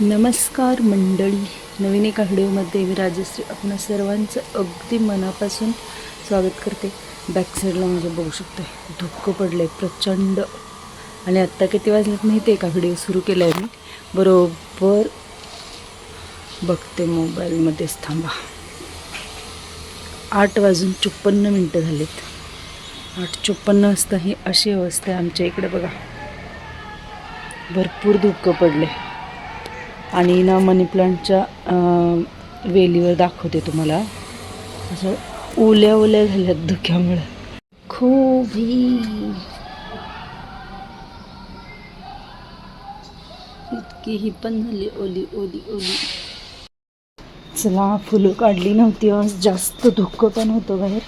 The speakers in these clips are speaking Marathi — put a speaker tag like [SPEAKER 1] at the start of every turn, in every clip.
[SPEAKER 1] नमस्कार मंडळी. नवीन एका व्हिडिओमध्ये मी राजश्री आपण सर्वांचं अगदी मनापासून स्वागत करते. बॅकसाईडला माझं म्हणजे बघू शकते धुकं पडलं आहे प्रचंड. आणि आत्ता किती वाजलेत माहिती आहे का व्हिडिओ सुरू केला आहे मी? बरोबर. बघते मोबाईलमध्येच थांबा. आठ वाजून चोपन्न मिनटं झालीत. आठ चोपन्न वाजता ही अशी अवस्था आहे आमच्या इकडे बघा. भरपूर धुकं पडले आणि ना मनी प्लांटच्या वेलीवर दाखवते तुम्हाला. असं ओल्या ओल्या झाल्यात धुक्यामुळे. खूपी इतकी ही पण झाली ओली ओली ओली. चला फुलं काढली नव्हती आज. जास्त धुकं पण होतं बाहेर.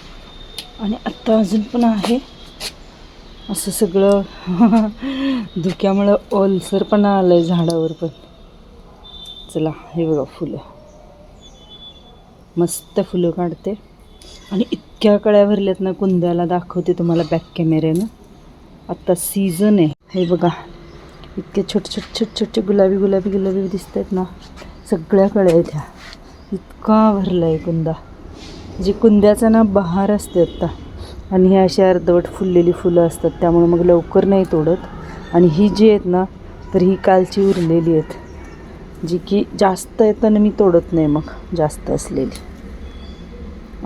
[SPEAKER 1] आणि आत्ता अजून पण आहे. असं सगळं धुक्यामुळं ओलसर पण आलं आहे झाडावर पण. चला हे बघा फुलं. मस्त फुलं काढते. आणि इतक्या कळ्या भरल्यात ना कुंद्याला दाखवते तुम्हाला बॅक कॅमेऱ्यानं आत्ता सीझन आहे. हे बघा इतके छोटे छोटे छोटे छोटे गुलाबी गुलाबी गुलाबी दिसत आहेत ना सगळ्या कळ्या आहेत ह्या. इतका भरला आहे कुंदा. जी कुंद्याचा ना बहार असते आत्ता आणि ही अशी अर्धवट फुललेली फुलं असतात त्यामुळे मग लवकर नाही तोडत. आणि ही जी आहेत ना तर ही कालची उरलेली आहेत. जी की जास्त येताना मी तोडत नाही मग जास्त असलेली.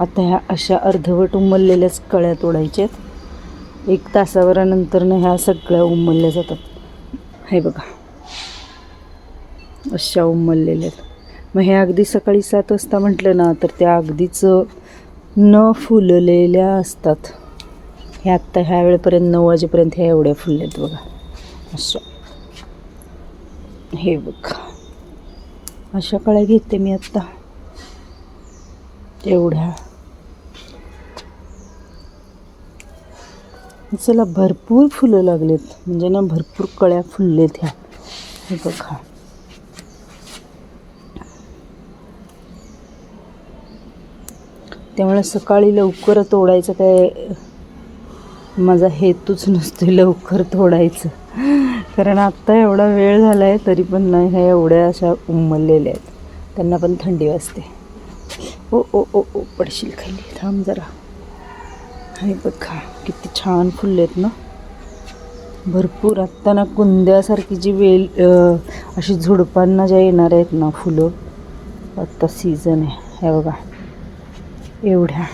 [SPEAKER 1] आता ह्या अशा अर्धवट उमललेल्याच कळ्या तोडायच्या आहेत. एक तासाभरानंतरनं ह्या सगळ्या उमलल्या जातात. हे बघा. अशा उमललेल्या आहेत. मग हे अगदी सकाळी सात वाजता म्हटलं ना तर त्या अगदीच न फुललेल्या असतात. हे आत्ता ह्या वेळेपर्यंत नऊ वाजेपर्यंत ह्या एवढ्या फुलल्यात बघा. अशा. हे बघा. अशा कळ्या घेते मी आत्ता एवढ्या चला भरपूर फुलं लागलेत. म्हणजे ना भरपूर कळ्या फुललेत ह्या. हे बघा. त्यामुळे सकाळी लवकर तोडायचं काय? माझा हेतूच नसतो लवकर तोडायचं. कारण आत्ता एवढा वेळ झाला आहे तरी पण नाही ह्या एवढ्या अशा उमललेल्या आहेत. त्यांना पण थंडी वाजते. ओ ओ ओ ओ पडशील खाली. थांब जरा. हे बघा किती छान फुलले आहेत ना. भरपूर. आत्ता ना कुंद्यासारखी जी वेल अशी झुडपांना ज्या येणार आहेत ना फुलं आत्ता सीझन आहे. हे बघा. एवढ्या.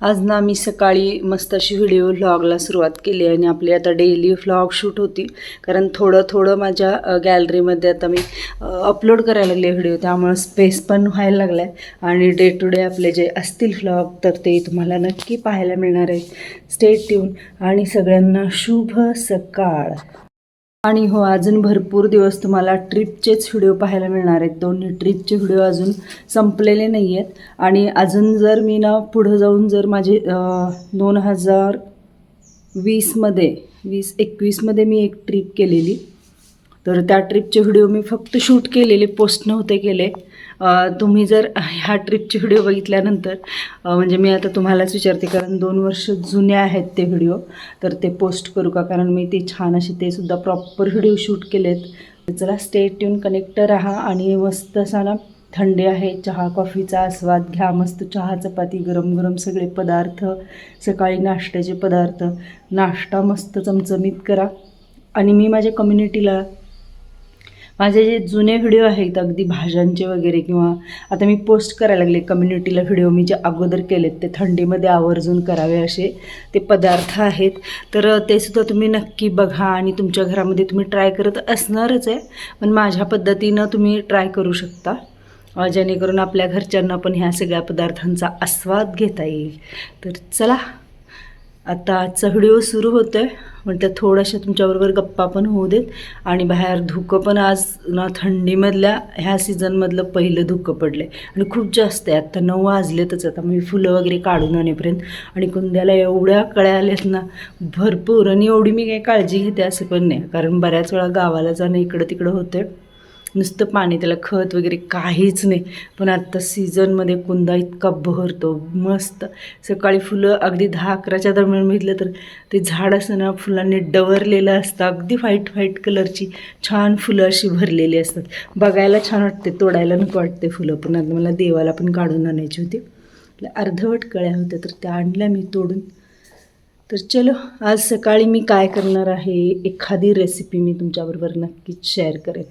[SPEAKER 1] आज ना मी सकाळी मस्त अशी व्हिडिओ व्लॉगला सुरुवात केली आणि आपली आता डेली व्लॉग शूट होती. कारण थोडं थोडं माझ्या गॅलरीमध्ये आता मी अपलोड करायला लागले व्हिडिओ त्यामुळं स्पेस पण व्हायला लागला आहे आणि डे टू डे आपले जे असतील व्लॉग तर ते तुम्हाला नक्की पाहायला मिळणार आहेत. स्टेट ट्यून आणि सगळ्यांना शुभ सकाळ. आणि हो अजून भरपूर दिवस तुम्हाला ट्रिपचेच व्हिडिओ पाहायला मिळणार आहेत. दोन्ही ट्रिपचे व्हिडिओ अजून संपलेले नाही आहेत आणि अजून जर मी ना पुढं जाऊन जर माझे दोन हजार वीसमध्ये वीस एकवीसमध्ये मी एक ट्रिप केलेली. तर त्या ट्रिपचे व्हिडिओ मी फक्त शूट केलेले पोस्ट नव्हते केले. तुम्ही जर ह्या ट्रिपचे व्हिडिओ बघितल्यानंतर म्हणजे मी आता तुम्हालाच विचारते कारण दोन वर्ष जुने आहेत ते व्हिडिओ तर ते पोस्ट करू का? कारण मी ते छान असे ते सुद्धा प्रॉपर व्हिडिओ शूट केलेत. आहेत चला स्टे ट्यून कनेक्ट राहा आणि मस्त असा ना थंडी आहे चहा कॉफीचा आस्वाद घ्या मस्त चहा चपाती गरम गरम सगळे पदार्थ सकाळी नाश्त्याचे पदार्थ नाश्ता मस्त चमचमीत करा. आणि मी माझ्या कम्युनिटीला माझे जे जुने व्हिडिओ आहेत अगदी भाज्यांचे वगैरे किंवा आता मी पोस्ट करायला लागले कम्युनिटीला व्हिडिओ मी जे अगोदर केलेत ते थंडीमध्ये आवर्जून करावे असे ते पदार्थ आहेत. तर ते सुद्धा तुम्ही नक्की बघा आणि तुमच्या घरामध्ये तुम्ही ट्राय करत असणारच आहे पण माझ्या पद्धतीनं तुम्ही ट्राय करू शकता. जेणेकरून आपल्या घरच्यांना पण ह्या सगळ्या पदार्थांचा आस्वाद घेता येईल. तर चला आता आजचा व्हिडिओ सुरू होतो आहे म्हणतात थोड्याशा तुमच्याबरोबर गप्पा पण होऊ देत. आणि बाहेर धुकं पण आज ना थंडीमधल्या ह्या सीझनमधलं पहिलं धुकं पडलं आहे आणि खूप जास्त आहे. आत्ता नऊ वाजलेतच. आता मी फुलं वगैरे काढून आणेपर्यंत. आणि कुंद्याला एवढ्या कळ्या आल्यात ना भरपूर. आणि एवढी मी काही काळजी घेते असं पण नाही. कारण बऱ्याच वेळा गावाला जाणं इकडं तिकडं होतं नुसतं पाणी त्याला खत वगैरे काहीच नाही. पण आत्ता सीझनमध्ये कुंदा इतका बहरतो मस्त. सकाळी फुलं अगदी दहा अकराच्या दरम्यान बघितलं तर ते झाड असं ना फुलांनी डवरलेलं असतं अगदी व्हाईट व्हाईट कलरची छान फुलं अशी भरलेली असतात. बघायला छान वाटते तोडायला नको वाटते फुलं. पण आता मला देवाला पण काढून आणायची होती. अर्धवट कळ्या होत्या तर त्या आणल्या मी तोडून. तर चलो आज सकाळी मी काय करणार आहे एखादी रेसिपी मी तुमच्याबरोबर नक्कीच शेअर करेन.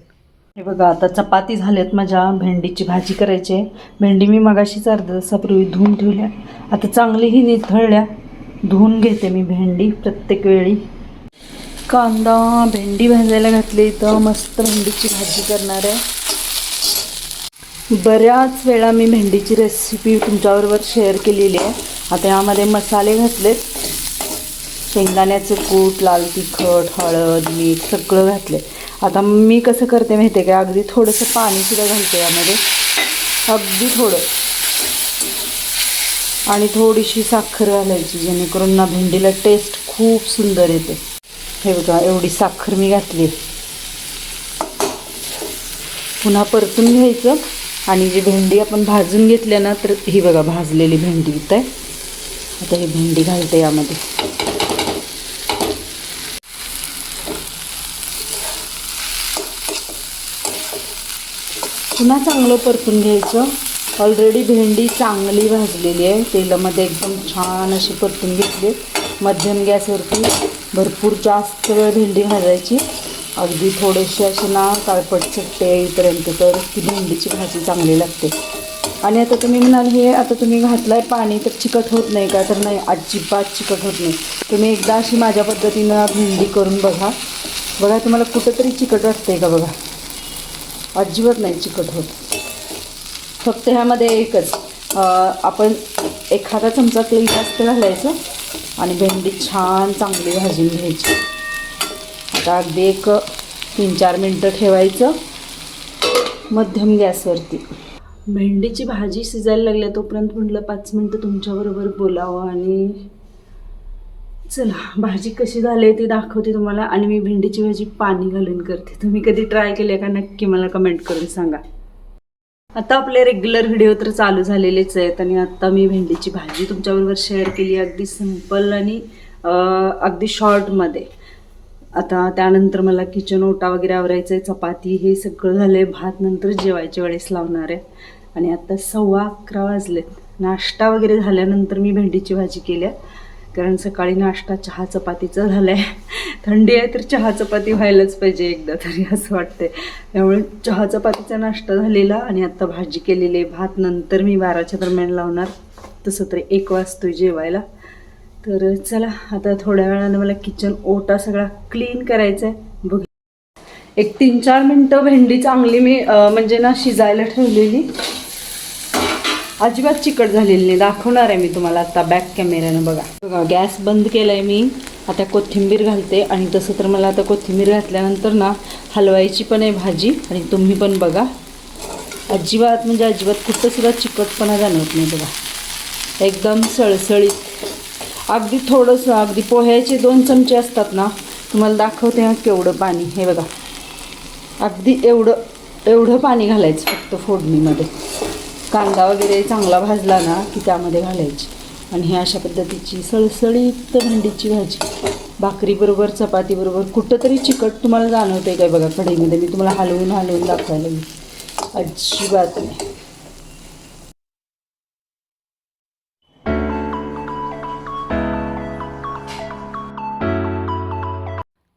[SPEAKER 1] हे बघा आता चपाती झाल्यात माझ्या भेंडीची भाजी करायची आहे. भेंडी मी मगाशीच अर्धा तासापूर्वी धुवून ठेवल्या. आता चांगलीही निथळल्या. धुवून घेते मी भेंडी प्रत्येक वेळी. कांदा भेंडी भाजायला घातली तर मस्त भेंडीची भाजी करणार आहे. बऱ्याच वेळा मी भेंडीची रेसिपी तुमच्याबरोबर शेअर केलेली आहे. आता यामध्ये मसाले घातलेत. शेंगदाण्याचं कूट लाल तिखट हळद मीठ सगळं घातले आता मी कसं करते माहिती आहे का? अगदी थोडंसं पाणीसुद्धा घालते यामध्ये. अगदी थोडं. आणि थोडीशी साखर घालायची जेणेकरून ना भेंडीला टेस्ट खूप सुंदर येते. हे बघा एवढी साखर मी घातली पुन्हा परतून घ्यायचं. आणि जी भेंडी आपण भाजून घेतल्या ना तर ही बघा भाजलेली भेंडी इथं आहे. आता ही भेंडी घालते यामध्ये. पुन्हा चांगलं परतून घ्यायचं. ऑलरेडी भेंडी चांगली भाजलेली आहे. तेलामध्ये एकदम छान अशी परतून घेतली. मध्यम गॅसवरती भरपूर जास्त वेळ भेंडी भाजायची. अगदी थोडेसे असे ना काळपट चट्टे येईपर्यंत तर ती भेंडीची भाजी चांगली लागते. आणि आता तुम्ही म्हणाल हे आता तुम्ही घातलाय पाणी तर चिकट होत नाही का? तर नाही अजिबात चिकट होत नाही. तुम्ही एकदा अशी माझ्या पद्धतीनं भेंडी करून बघा. बघा तुम्हाला कुठंतरी चिकट वाटतंय का बघा? अजिबात नाही चिकट होत. फक्त ह्यामध्ये एकच आपण एखादा चमचा तेल जास्त घालायचं आणि भेंडी छान चांगली भाजून घ्यायची. आता अगदी एक तीन चार मिनटं ठेवायचं. मध्यम गॅसवरती. भेंडीची भाजी शिजायला लागल्या तोपर्यंत म्हटलं पाच मिनटं तुमच्याबरोबर बोलावं आणि चला भाजी कशी झाली ती दाखवते तुम्हाला आणि मी भेंडीची भाजी पाणी घालून करते. तुम्ही कधी ट्राय केली का नक्की मला कमेंट करून सांगा. आता आपले रेग्युलर व्हिडिओ तर चालू झालेलेच आहेत आणि आता मी भेंडीची भाजी तुमच्याबरोबर शेअर केली अगदी सिंपल आणि अगदी शॉर्टमध्ये आता त्यानंतर मला किचन ओटा वगैरे आवरायचं आहे चपाती हे सगळं झालं आहे भात नंतर जेवायच्या वेळेस लावणार आहे. आणि आता सव्वा अकरा वाजलेत. नाश्ता वगैरे झाल्यानंतर मी भेंडीची भाजी केल्या कारण सकाळी नाश्ता चहा चपातीचा झाला आहे थंडी आहे तर चहा चपाती व्हायलाच पाहिजे एकदा तरी असं वाटते त्यामुळे चहा चपातीचा नाश्ता झालेला आणि आत्ता भाजी केलेली आहे. भात नंतर मी बाराच्या दरम्यान लावणार. तसं तरी एक वाजतोय जेवायला. तर चला आता थोड्या वेळानं मला किचन ओटा सगळा क्लीन करायचा आहे बघ. एक तीन चार मिनटं भेंडी चांगली मी म्हणजे ना शिजायला ठेवलेली. अजिबात चिकट झालेली नाही. दाखवणार आहे मी तुम्हाला आता बॅक कॅमेऱ्यानं बघा. बघा गॅस बंद केला आहे मी. आता कोथिंबीर घालते आणि तसं तर मला आता कोथिंबीर घातल्यानंतर ना हलवायची पण आहे भाजी आणि तुम्ही पण बघा. अजिबात म्हणजे अजिबात कुठंसुद्धा चिकटपणा जाणवत नाही बघा. एकदम सळसळीत. अगदी थोडंसं अगदी पोह्याचे दोन चमचे असतात ना तुम्हाला दाखवते ना केवढं पाणी. हे बघा. अगदी एवढं एवढं पाणी घालायचं फक्त फोडणीमध्ये. कांदा वगैरे चांगला भाजला ना की त्यामध्ये घालायची. आणि ही अशा पद्धतीची सळसळीत भेंडीची भाजी. भाकरीबरोबर चपातीबरोबर कुठंतरी चिकट तुम्हाला जाणवते काय बघा कढईमध्ये. मी तुम्हाला हलवून हलवून दाखवायला अजिबात नाही.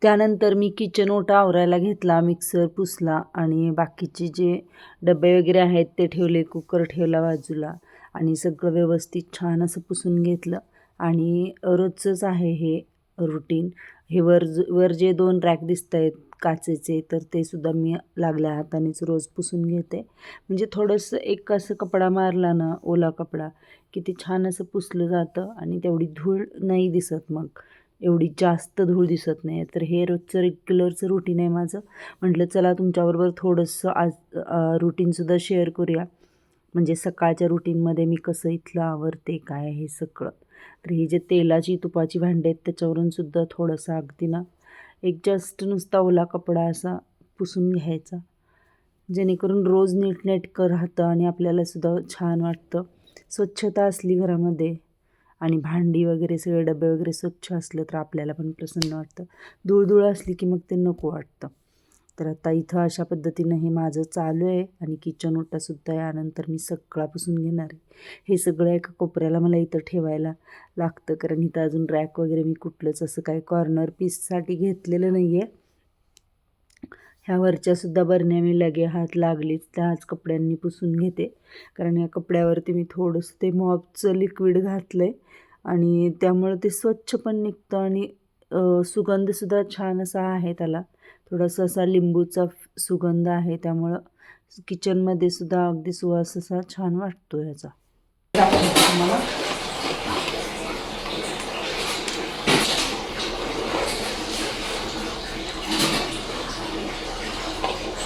[SPEAKER 1] त्यानंतर मी किचन ओटा आवरायला घेतला मिक्सर पुसला आणि बाकीचे जे डबे वगैरे आहेत ते ठेवले कुकर ठेवला बाजूला आणि सगळं व्यवस्थित छान असं पुसून घेतलं. आणि रोजचंच आहे हे रुटीन हे वर वर जे दोन रॅक दिसत आहेत काचेचे तर ते सुद्धा मी लागल्या हातानेच रोज पुसून घेते. म्हणजे थोडंसं एक असं कपडा मारला ना ओला कपडा की ते छान असं पुसलं जातं आणि तेवढी धूळ नाही दिसत मग. एवढी जास्त धूळ दिसत नाही. तर हे रोजचं रेग्युलरचं रुटीन आहे माझं. म्हटलं चला तुमच्याबरोबर थोडंसं आज रुटीनसुद्धा शेअर करूया. म्हणजे सकाळच्या रुटीनमध्ये मी कसं इथलं आवरते काय हे सगळं. तर ही जे तेलाची तुपाची भांडे आहेत त्याच्यावरून सुद्धा थोडंसं अगदी ना एक जस्ट नुसता ओला कपडा असा पुसून घ्यायचा. जेणेकरून रोज नीटनेटकं राहतं आणि आपल्यालासुद्धा छान वाटतं. स्वच्छता असली घरामध्ये आणि भांडी वगैरे सगळे डबे वगैरे स्वच्छ असलं तर आपल्याला पण प्रसन्न वाटतं. धूळधूळ असली की मग ते नको वाटतं. तर आता इथं अशा पद्धतीनं हे माझं चालू आहे आणि किचन ओटासुद्धा यानंतर मी सगळा पुसून घेणार आहे. हे सगळं एका कोपऱ्याला मला इथं ठेवायला लागतं. कारण इथं अजून रॅक वगैरे मी कुठलंच असं काही कॉर्नर पीससाठी घेतलेलं नाही आहे ह्या वरच्यासुद्धा बरण्या मी लगे हात लागलीच. त्याच कपड्यांनी पुसून घेते. कारण या कपड्यावरती मी थोडंसं ते मॉपचं लिक्विड घातलं आहे आणि त्यामुळं ते स्वच्छ पण निघतं आणि सुगंधसुद्धा छान असा आहे त्याला. थोडासा असा लिंबूचा सुगंध आहे त्यामुळं किचनमध्ये सुद्धा अगदी सुवास असा छान वाटतो ह्याचा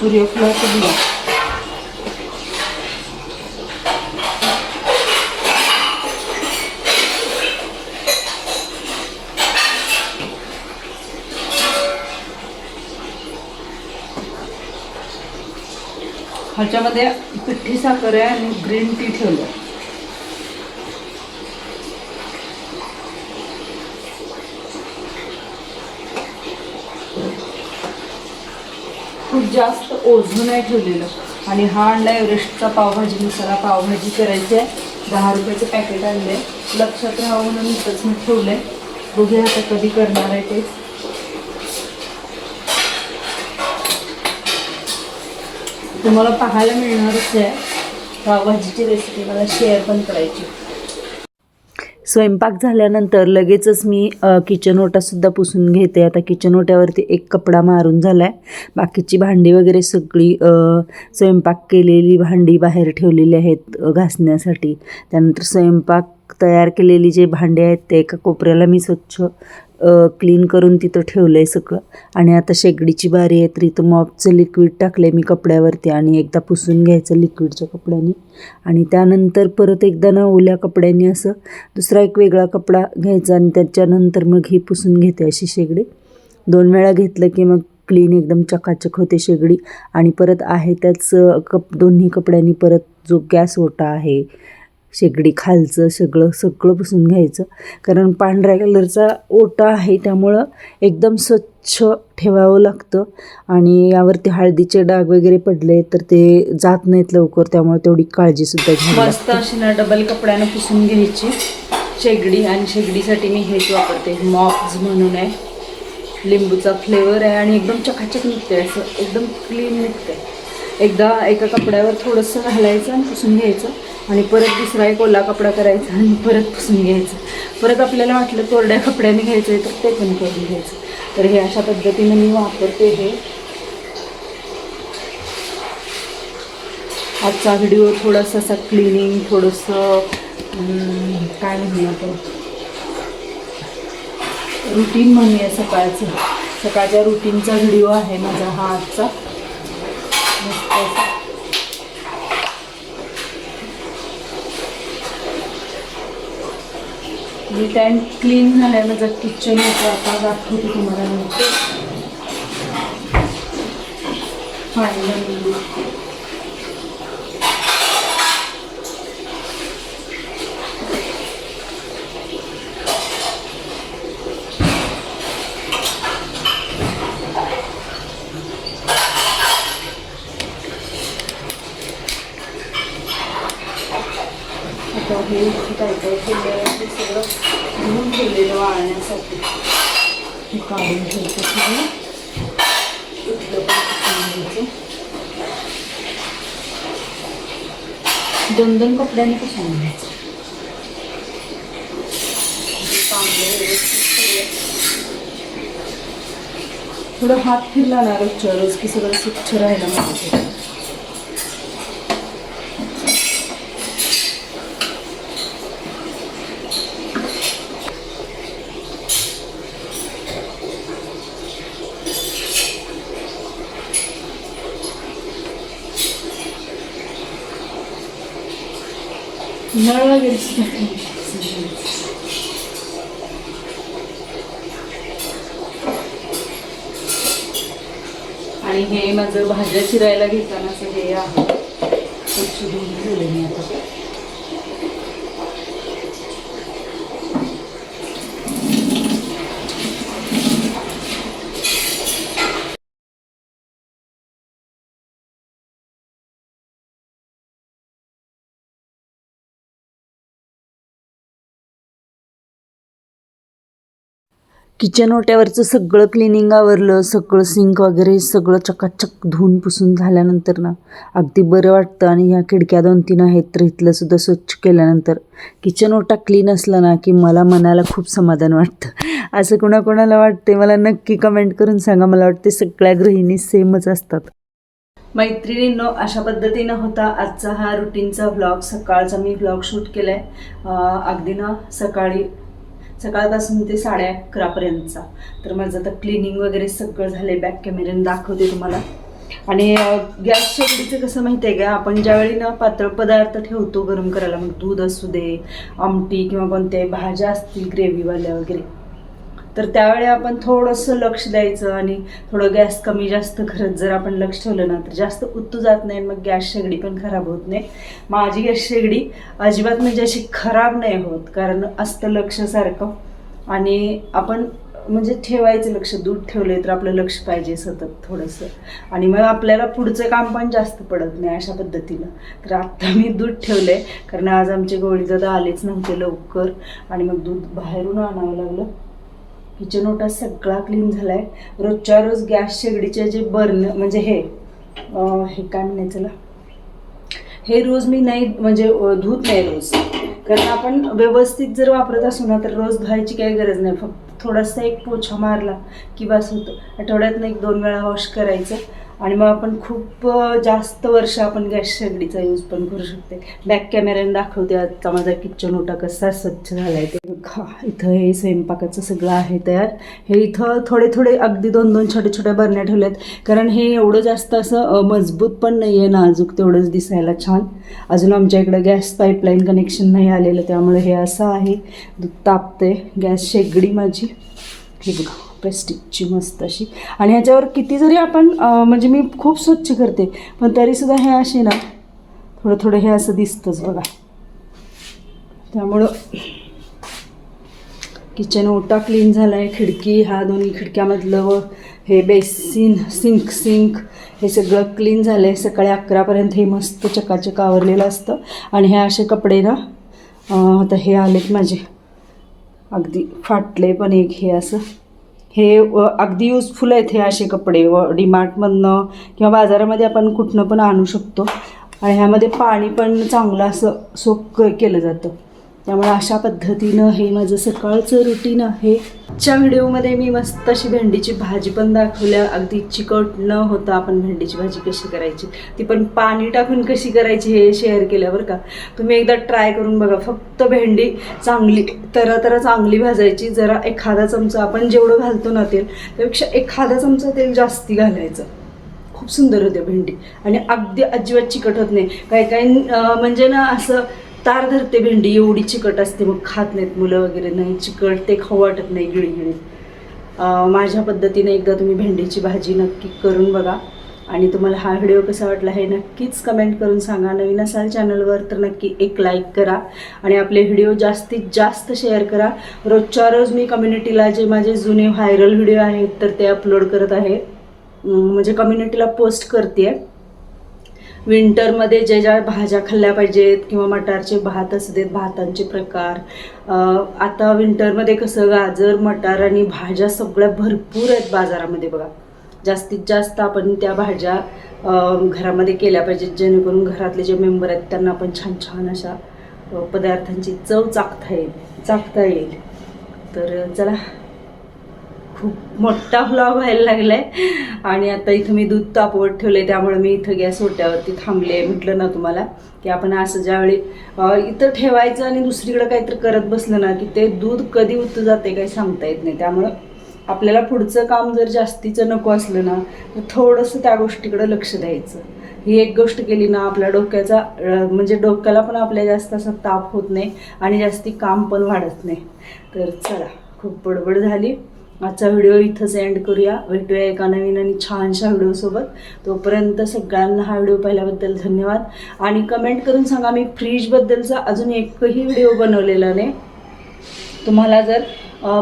[SPEAKER 1] सूर्यफुलाचा बिया ह्याच्यामध्ये साखर है ग्रीन टी ठेवलं जास्त ओझं नाही ठेवलेलं. आणि हा आणला एव्हरेस्टचा पावभाजी मसाला पावभाजी करायची आहे दहा रुपयाचं पॅकेट आणलं आहे लक्षात राहावं म्हणून इथंच मी ठेवलं आहे बघूया आता कधी करणार आहे ते. तुम्हाला पाहायला मिळणारच आहे. पावभाजीची रेसिपी मला शेअर पण करायची. स्वयंपाक झाल्यानंतर लगेचच मी किचन ओटासुद्धा पुसून घेते. आता किचन ओट्यावरती एक कपडा मारून झाला आहे बाकीची भांडी वगैरे सगळी स्वयंपाक केलेली भांडी बाहेर ठेवलेली आहेत घासण्यासाठी. त्यानंतर स्वयंपाक तयार केलेली जे भांडी आहेत ते एका कोपऱ्याला मी स्वच्छ क्लीन करून तिथं ठेवलं आहे सगळं. आणि आता शेगडीची बारी आहे तर इथं मॉपचं लिक्विड टाकलं आहे मी कपड्यावरती आणि एकदा पुसून घ्यायचं लिक्विडच्या कपड्याने. आणि त्यानंतर परत एकदा ना ओल्या कपड्याने असं दुसरा एक वेगळा कपडा घ्यायचा आणि त्याच्यानंतर मग ही पुसून घेते अशी शेगडी. दोन वेळा घेतलं की मग क्लीन एकदम चकाचक होते शेगडी. आणि परत आहे त्याच कप दोन्ही कपड्यांनी परत जो गॅस ओटा आहे शेगडी खालचं सगळं सगळं पुसून घ्यायचं. कारण पांढऱ्या कलरचा ओटा आहे त्यामुळं एकदम स्वच्छ ठेवावं लागतं. आणि यावरती हळदीचे डाग वगैरे पडले तर ते जात नाहीत लवकर त्यामुळे तेवढी काळजीसुद्धा घ्यावी मस्त अशी ना डबल कपड्यानं पुसून घ्यायची. शेगडी आणि शेगडीसाठी मी हेच वापरते मॉप्स म्हणून आहे. लिंबूचा फ्लेवर आहे आणि एकदम चकाचक निघते असं एकदम क्लीन निघते एकदा एका कपड्यावर थोडंसं घालायचं आणि पुसून घ्यायचं आणि परत दुसरा एक ओला कपडा करायचा आणि परत पुसून घ्यायचं. परत आपल्याला वाटलं कोरड्या कपड्याने घ्यायचं आहे तर ते पण करून घ्यायचं. तर हे अशा पद्धतीनं मी वापरते हे. आजचा व्हिडिओ थोडासा असा क्लिनिंग थोडंसं काय म्हणूया आपण? रुटीन म्हणूया सकाळचं. सकाळच्या रुटीनचा व्हिडिओ आहे माझा हा आजचा. मस्त असा. क्लीन झालंय माझं किचन होतं आता दाखवते तुम्हाला फायनल आता हे काय काय केलं आहे ते सगळं धुवून ठेवलेलं वाळण्यासाठी. हे काढून घ्यायचं सगळं इथलं पण पुसून घ्यायचं. दोन दोन कपड्याने व्यवस्थित करूया. थोडं हात फिरला ना रोजच्या रोज की सगळं स्वच्छ राहायला मदत आणि हे माझं भाज्या चिरायला असं हे आहे. मी आता किचन ओट्यावरचं सगळं क्लिनिंग आवरलं सगळं सिंक वगैरे सगळं चकाचक धुवून पुसून झाल्यानंतर ना अगदी बरं वाटतं. आणि ह्या खिडक्या दोन तीन आहेत तर इथलं सुद्धा स्वच्छ केल्यानंतर. किचन ओटा क्लीन असला ना की मला मनाला खूप समाधान वाटतं. असं कोणाकोणाला वाटते मला नक्की कमेंट करून सांगा. मला वाटते सगळ्या गृहिणी सेमच असतात. मैत्रिणींनो अशा पद्धतीनं होता आजचा हा रुटीनचा व्लॉग सकाळचा मी व्लॉग शूट केला आहे अगदी ना सकाळी सकाळपासून ते साडे अकरापर्यंतचा. तर माझं आता क्लिनिंग वगैरे सगळं झालं आहे बॅक कॅमेऱ्याने दाखवते तुम्हाला. आणि गॅस शेगडीचं कसं माहिती आहे का? आपण ज्यावेळी ना पातळ पदार्थ ठेवतो गरम करायला मग दूध असू दे आमटी किंवा कोणत्याही भाज्या असतील ग्रेव्हीवाल्या वगैरे तर त्यावेळी आपण थोडंसं लक्ष द्यायचं आणि थोडं गॅस कमी जास्त करत जर आपण लक्ष ठेवलं ना तर जास्त उत्तू जात नाही मग गॅस शेगडी पण खराब होत नाही. माझी गॅस शेगडी अजिबात म्हणजे अशी खराब नाही होत कारण असतं लक्ष सारखं आणि आपण म्हणजे ठेवायचं लक्ष दूध ठेवले तर आपलं लक्ष पाहिजे सतत थोडंसं. आणि मग आपल्याला पुढचं काम पण जास्त पडत नाही अशा पद्धतीनं. तर आत्ता मी दूध ठेवलं आहे कारण आज आमचे गोळी दादा आलेच नव्हते लवकर. आणि मग दूध बाहेरून आणावं लागलं. किचन ओटा सगळा क्लीन झालाय. रोजच्या रोज गॅस शेगडीचे जे बर्न म्हणजे हे हे काय म्हणायचं ना हे रोज मी नाही म्हणजे धूत धुत नाही रोज. कारण आपण व्यवस्थित जर वापरत असू ना तर रोज धुवायची काही गरज नाही. फक्त थोडासा एक पोछा मारला की बस होतं. आठवड्यातनं एक दोन वेळा वॉश करायचं. आणि मग आपण खूप जास्त वर्ष आपण गॅस शेगडीचा यूज पण करू शकते. बॅक कॅमेऱ्याने दाखवते आजचा माझा किचन ओटा कसा स्वच्छ झाला आहे ते. बघा इथं हे स्वयंपाकाचं सगळं आहे तयार. हे इथं थोडे थोडे अगदी दोन दोन छोटे छोट्या बरण्या ठेवल्यात. कारण हे एवढं जास्त असं मजबूत पण नाही आहे नाजूक तेवढंच दिसायला छान. अजून आमच्या इकडं गॅस पाईपलाईन कनेक्शन नाही आलेलं त्यामुळे हे असं आहे. दूध तापते गॅस शेगडी माझी. हे बघा. स्टिकची मस्त अशी. आणि ह्याच्यावर किती जरी आपण म्हणजे मी खूप स्वच्छ करते पण तरीसुद्धा हे असे ना थोडं थोडं हे असं दिसतंच बघा. त्यामुळं किचन ओटा क्लीन झाला आहे खिडकी ह्या दोन्ही खिडक्यामधलं हे बेसिन सिंक सिंक हे सगळं क्लीन झालं आहे सकाळी अकरापर्यंत हे मस्त चकाचक आवरलेलं असतं. आणि हे असे कपडे ना आता हे आलेत माझे. अगदी फाटले पण एक हे असं. हे व अगदी युजफुल आहेत हे असे कपडे. व डीमार्टमधनं किंवा बाजारामध्ये आपण कुठनं पण आणू शकतो. आणि ह्यामध्ये पाणी पण चांगलं असं सोक केलं जातं. त्यामुळे अशा पद्धतीनं हे माझं सकाळचं रुटीन आहे. आजच्या व्हिडिओमध्ये मी मस्त अशी भेंडीची भाजी पण दाखवल्या. अगदी चिकट न होता आपण भेंडीची भाजी कशी करायची ती पण पाणी टाकून कशी करायची हे शेअर केल्यावर का. तुम्ही एकदा ट्राय करून बघा. फक्त भेंडी चांगली तरा तरा चांगली भाजायची. जरा एखादा चमचा आपण जेवढं घालतो ना तेल त्यापेक्षा एखादा चमचा तेल जास्ती घालायचं. खूप सुंदर होते भेंडी. आणि अगदी अजिबात चिकट होत नाही. काही काही म्हणजे ना असं तार धरते भेंडी एवढी चिकट असते मग खात नाहीत मुलं वगैरे नाही चिकट ते खाऊ वाटत नाही गिळी गिळी माझ्या पद्धतीने एकदा तुम्ही भेंडीची भाजी नक्की करून बघा. आणि तुम्हाला हा व्हिडिओ कसा वाटला हे नक्कीच कमेंट करून सांगा. नवीन असाल चॅनलवर तर नक्की एक लाईक करा. आणि आपले व्हिडिओ जास्तीत जास्त शेअर करा. रोजच्या रोज मी कम्युनिटीला जे माझे जुने व्हायरल व्हिडिओ आहेत तर ते अपलोड करत आहे. म्हणजे कम्युनिटीला पोस्ट करते विंटरमध्ये ज्या ज्या भाज्या खाल्ल्या पाहिजेत किंवा मटारचे भात असू देत भातांचे प्रकार. आता विंटरमध्ये कसं गाजर मटार आणि भाज्या सगळ्या भरपूर आहेत बाजारामध्ये बघा. जास्तीत जास्त आपण त्या भाज्या घरामध्ये केल्या पाहिजेत जेणेकरून घरातले जे मेंबर आहेत त्यांना आपण छान छान अशा पदार्थांची चव चाखता येईल. चाखता येईल. तर चला खूप मोठा व्लॉग व्हायला लागलाय. आणि आता इथं मी दूध तापवत ठेवलंय त्यामुळे मी इथं गॅस ओट्यावरती थांबले. म्हटलं ना तुम्हाला की आपण असं ज्यावेळी इथं ठेवायचं आणि दुसरीकडे काहीतरी करत बसलं ना की ते दूध कधी उतर जाते काही सांगता येत नाही. त्यामुळं आपल्याला पुढचं काम जर जास्तीचं नको असलं ना तर थोडंसं त्या गोष्टीकडे लक्ष द्यायचं. ही एक गोष्ट केली ना आपल्या डोक्याचा म्हणजे डोक्याला पण आपल्या जास्त असा ताप होत नाही आणि जास्ती काम पण वाढत नाही. तर चला खूप बडबड झाली. आजचा व्हिडिओ इथंच एंड करूया. भेटूया एका नवीन आणि छानशा व्हिडिओसोबत तोपर्यंत सगळ्यांना हा व्हिडिओ पाहिल्याबद्दल धन्यवाद. आणि कमेंट करून सांगा मी फ्रीजबद्दलचा अजून एकही व्हिडिओ बनवलेला नाही. तुम्हाला जर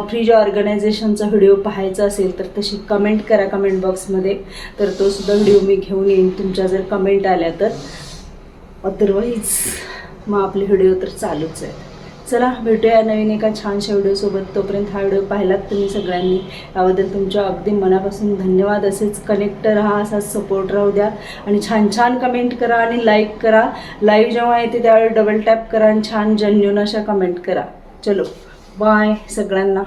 [SPEAKER 1] फ्रीज ऑर्गनायझेशनचा व्हिडिओ पाहायचा असेल तर तशी कमेंट करा कमेंट बॉक्समध्ये तर तो सुद्धा व्हिडिओ मी घेऊन येईन. तुमच्या जर कमेंट आल्या तर. अदरवाईज मग आपले व्हिडिओ तर चालूच आहे चला भेटूया नवीन एका छानशा व्हिडिओसोबत तोपर्यंत हा व्हिडिओ पाहिलात तुम्ही सगळ्यांनी. याबद्दल तुमच्या अगदी मनापासून धन्यवाद. असेच कनेक्ट राहा असाच सपोर्ट राहू द्या. आणि छान छान कमेंट करा आणि लाईक करा. लाईव्ह जेव्हा येते त्यावेळी डबल टॅप करा आणि छान जन्यून अशा कमेंट करा. चलो बाय सगळ्यांना.